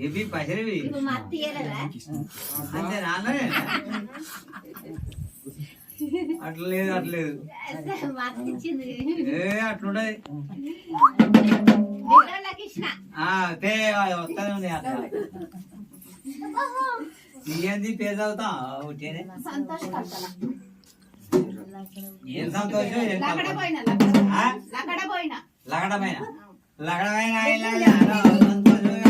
ఇవి ఇయ్యలేదా? అంతే నాన్ననే అట్లా లేదు అట్లా లేదు మా అత్త ఇచ్చింది. ఏ తే అది వస్తూనే ఉంది అట్లా ఇయ్యంది పేరు అవుతా ఒకటేనే ఏం సంతోషం లగడమైన లగడమైన సంతోషం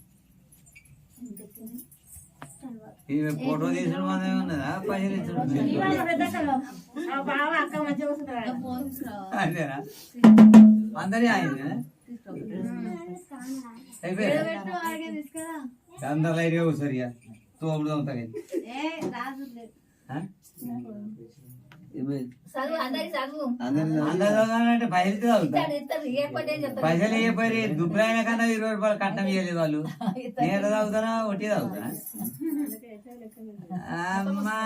ఇవి ఫోటో తీసిన మన ఉన్నదా? పైసలు ఇచ్చుడు అంతేనా? అందరి ఆయన అందరు లైట్గా సరిగా తోపుడు అవుతాయి చదువు పైసలు పైసలు ఇవ్వపోయి దుబ్బులైన కన్నా ఇరవై రూపాయలు కట్టం ఇవ్వలేదు వాళ్ళు. నేను తాగుతానా ఒకటి తాగుతానా అమ్మా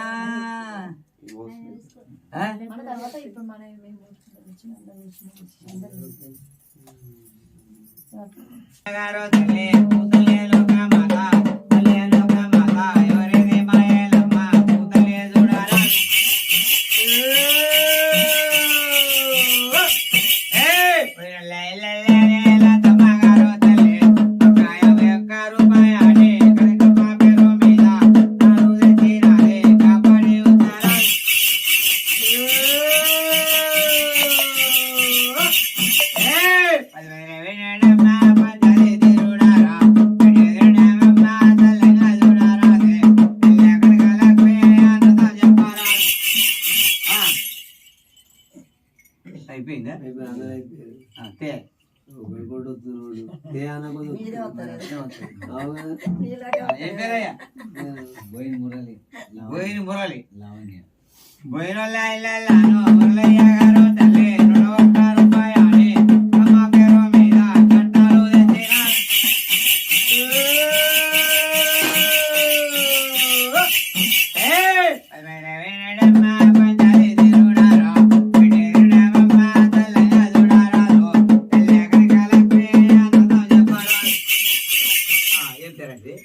ఆ? మన తర్వాత ఇప్పుడు మన గారో తల్లి కూతులే లోక మాత తల్లి లోక మాత బోయిన మురళి. బోయిన మురళి బోయిన లాను పేరండి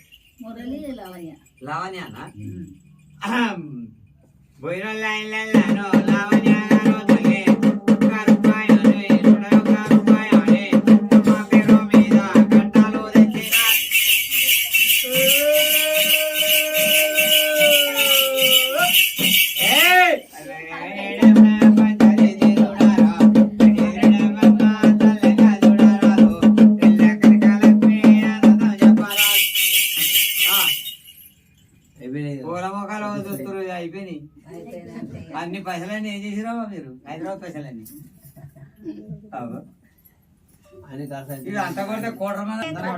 మురళి లావణ్య. లావణ్య అన్న బోయిన లైన్లలో లావణ్య గారు పైసలన్నీ ఏం చేసిరా మీరు? హైదరాబాద్ పైసలన్నీ. ఇవి అంత కొడితే కోట్ల మంది అందరూ.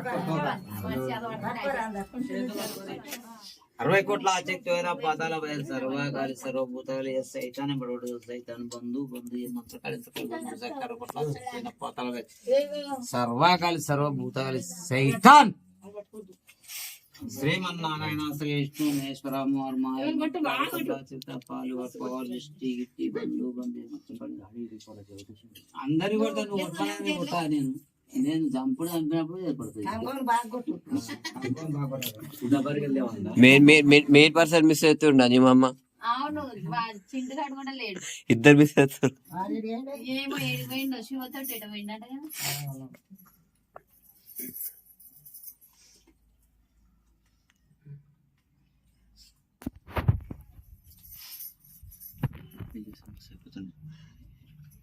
అరవై కోట్ల ఆచక్తివైన పాతాల బయలు సర్వకాలి సర్వభూతాలు సైతాన్ని బడోడు సైతాన్ బంధు బంధు ఏ మంత్రకాలి సకల కోట్ల ఆచక్తివైన పాతాల బయలు సర్వకాలి సర్వభూతాలి సైతాన్. శ్రీమన్నారాయణ శ్రీ విష్ణు మహేశ్వర పాలు దిష్టి గిట్టి అందరి కొడతా నువ్వు కొట్టాలని కొట్టా నేను. నేను చంపుడు చంపినప్పుడు మెయిన్ పర్సన్ మిస్ అవుతుండ నీ అమ్మ అవును చింటుగాడు కూడా లేడు. ఇద్దరు మిస్ అవుతారు ఏమో శివతో కదా.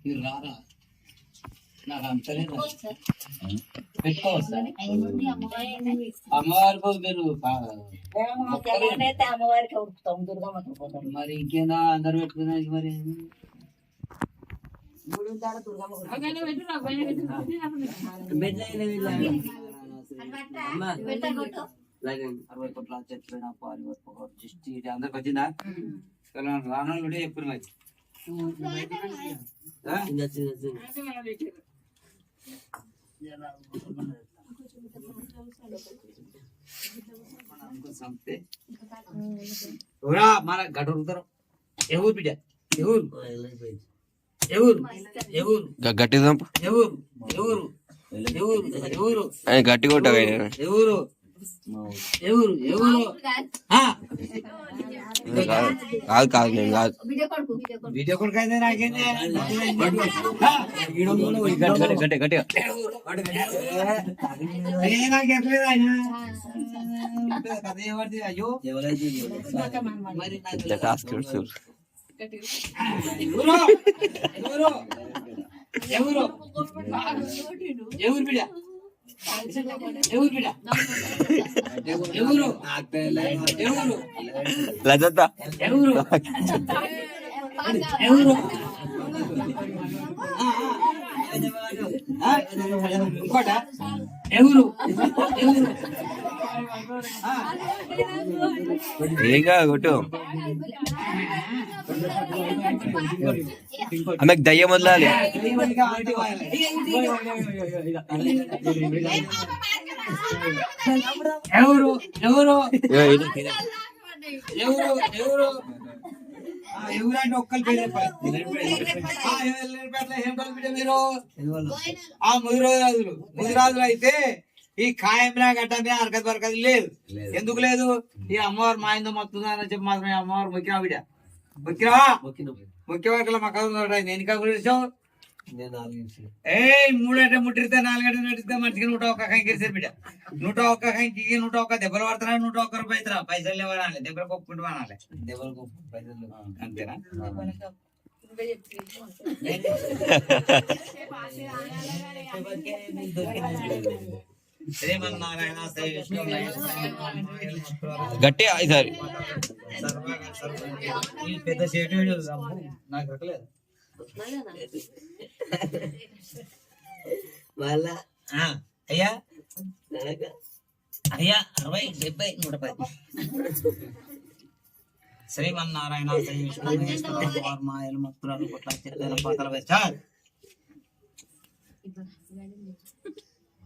మీరు రారా? నాకు అంతలే పెట్టుకోవచ్చా అయ్యింది అమ్మవారి అమ్మవారికి మీరు తెల్లనైతే అమ్మవారికి ఉడుకుతాం దుర్గమ్మకి పోతాం. మరి ఇంకేనా? అందరు పెట్టుకున్నాక మరి? అరవై కోట్ల చెట్లైన పాలు అందరికి వచ్చిందా? రాను ఆ? సంతే ఎవరా మన గడ్డ ఉరుకుతారు ఎవరు బిడ్డ ఎవరు ఎవరు ఎవరు గట్టి ఎవరు ఎవరు ఎవరు ఎవరు గట్టి కొట్టగా ఎవరు? ఎవరు ఎవరు ఆ? కాదు కాదు నేను కాదు వీడియో కొడుకు వీడియో కొడుకు వీడియో కొడుకు అయితే నాకేంది గట్టి గట్టిగా ఏ నాకు ఎక్కలేదు ఆయన కథ ఎవరిది అయ్యో మరి నాకు ఇట్లా టాస్క్ చూడు ఎవరు ఎవరు ఎవరు ఎవరు బిడ్డ లజత ఎవరు ఎవరు ఇంకోట ఎవరు ఎవరు ఆ, ఏం కాదు కొట్టు ఆమెకు దయ్యం వదలాలి. ఎవరు ఎవరు. ఎవరు ఎవరు ఆ, ఎవరు అంటే ఒక్కరి. ఆ, ముదిరాజులు ముదిరాజులు అయితే ఈ ఖాయం గడ్డ మీద అరకత బరకత లేదు. ఎందుకు లేదు? ఈ అమ్మవారు మా ఇందో మొత్తుందని చెప్పి మాత్రం ఈ అమ్మవారు మొక్కినా బిడ్డ. మొక్కినా. ముఖ్య వర్గల మా కథ నేను గురించావు ఏ మూడంటే ముట్టిరితే నాలుగంటే నడిస్తే మనిషికి నూట ఒక్క కంకి బిడ్డ. నూట ఒక్క కంకి నూట ఒక్క దెబ్బలు పడతారా నూట ఒక్క రూపాయి ఇతరా పైసలు లేవనాలి దెబ్బలు కొప్పుకుంటూ అనాలి. అంతేనా? శ్రీమన్నారాయణ శ్రీ విష్ణు గట్టి ఈసారి. ఈ పెద్ద నాకు దొరకలేదు. ఆ, అయ్యా. అయ్యా అరవై డెబ్బై నూట పది. శ్రీమన్నారాయణ శ్రీ విష్ణు మహేశ్వర మత్తురాలు కొట్ల చిత్తల పాతల వేస్తారు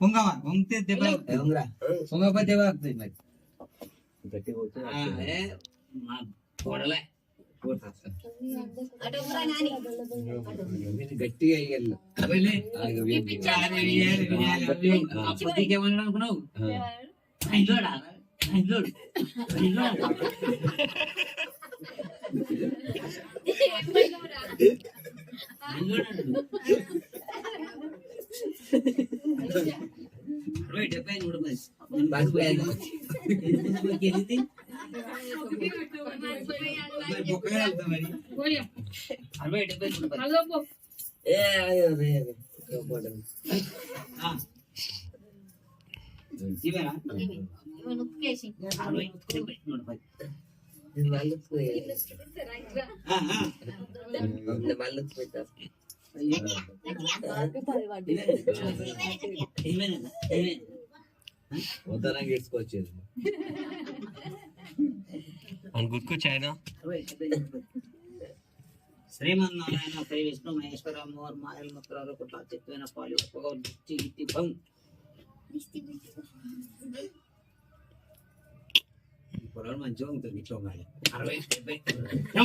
పొంగవ? పొంగితే దెబ్బ పొంగకపోతే దెబ్బ ఆగుతుంది మరి. ఆ, ఏ, మా కోడలే. అటు ఊరా నాని. గట్టిగా వినాలి, అవి. ఆ పొద్దుకి ఏమన్నా అనుకున్నావు ఇంట్లోడా ఇంట్లోడు ఇంట్లోడు అరవై డెబ్బై నూట పది నేను బాగుపోయాను ఎనిమిది మరి బొక్కగా వెళ్తాం మరి అరవై డెబ్బై నూట పది ఆ. ఇవేనా ఇవి నొక్కేసి అరవై డెబ్బై నూట పది ఆ, ఆ. ఇవేనా? ఇవేనా? వద్దనంగా ఇడ్చుకొచ్చేది అని గుర్తుకొచ్చి ఆయన అరవై డెబ్బై నూట పది. శ్రీమన్నారాయణ శ్రీ విష్ణు మహేశ్వర మోర్ మాయల ముత్రాలు కుట్ల చెట్టున పాలు ఒక్కగా దిష్టి గిట్టి భం ఈ పొలాలు మంచిగా ఉంటుంది ఇట్లా ఉండాలి అరవై డెబ్బై నో.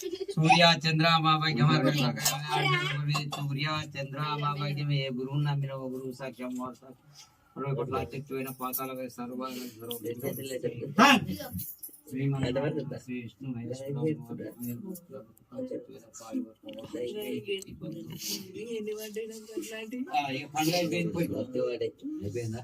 అందరికి అయ్యో మా సునీత తక్కువ అయింది కొట్టినా కొట్టాక మళ్ళీ కొడితే తప్పు అయిపోతుంది ఇదంతా సూర్య చంద్ర భాగ్యం సూర్య చంద్ర భాగ్యం ఏ గురువు నమ్మిన ఓ గురువు సాక్ష్యం వార్త అరవై కోట్ల అత్యక్తమైన పాతాల సర్వ శ్రీమన్నారాయణ శ్రీ విష్ణు పండుగ అయిపోయింది